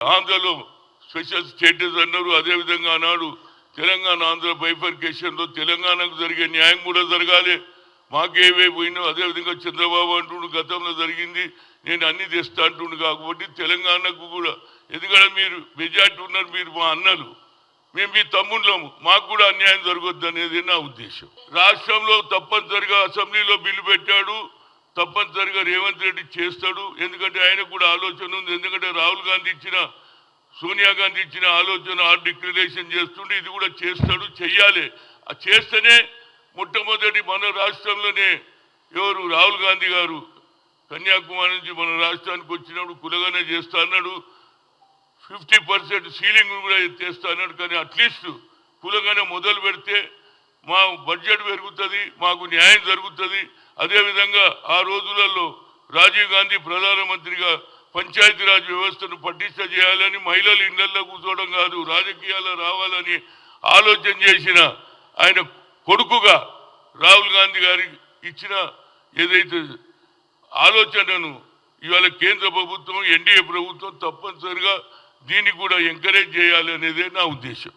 ఆంధ్రలో special status అన్నారు. అదేవిధంగా అన్నాడు తెలంగాణ ఆంధ్ర బైఫర్కేషన్లో తెలంగాణకు జరిగే న్యాయం కూడా జరగాలి. మాకేవే పోయినా అదేవిధంగా చంద్రబాబు అంటుండు గతంలో జరిగింది నేను అన్ని తెస్తా అంటుండు. కాబట్టి తెలంగాణకు కూడా ఎందుకంటే మీరు మెజార్టీ ఉన్నారు మీరు మా అన్నలు. మేము మీ తమ్ముళ్ళము మాకు కూడా అన్యాయం జరగొద్దు అనేది నా ఉద్దేశం. రాష్ట్రంలో తప్పనిసరిగా అసెంబ్లీలో బిల్లు పెట్టాడు. తప్పనిసరిగా రేవంత్ రెడ్డి చేస్తాడు. ఎందుకంటే ఆయనకు కూడా ఆలోచన ఉంది. ఎందుకంటే రాహుల్ గాంధీ ఇచ్చిన సోనియా గాంధీ ఇచ్చిన ఆలోచన ఆ డిక్లరేషన్ చేస్తుండే ఇది కూడా చేస్తాడు చెయ్యాలి. ఆ చేస్తేనే మొట్టమొదటి మన రాష్ట్రంలోనే ఎవరు? రాహుల్ గాంధీ గారు. కన్యాకుమారి నుంచి మన రాష్ట్రానికి వచ్చినప్పుడు కులగానే చేస్తా అన్నాడు. ఫిఫ్టీ పర్సెంట్ సీలింగ్ కూడా చేస్తా అన్నాడు. కానీ అట్లీస్ట్ కులగానే మొదలు పెడితే మా బడ్జెట్ పెరుగుతుంది మాకు న్యాయం జరుగుతుంది. అదేవిధంగా ఆ రోజులలో రాజీవ్ గాంధీ ప్రధానమంత్రిగా పంచాయతీరాజ్ వ్యవస్థను పటిష్ట చేయాలని మహిళలు ఇళ్ళలో కూర్చోవడం కాదు రాజకీయాల్లో రావాలని ఆలోచన చేసిన ఆయన కొడుకుగా రాహుల్ గాంధీ గారి ఇచ్చిన ఏదైతే ఆలోచనను ఇవాళ కేంద్ర ప్రభుత్వం ఎన్డీఏ ప్రభుత్వం తప్పనిసరిగా దీన్ని కూడా ఎంకరేజ్ చేయాలి అనేదే నా ఉద్దేశం.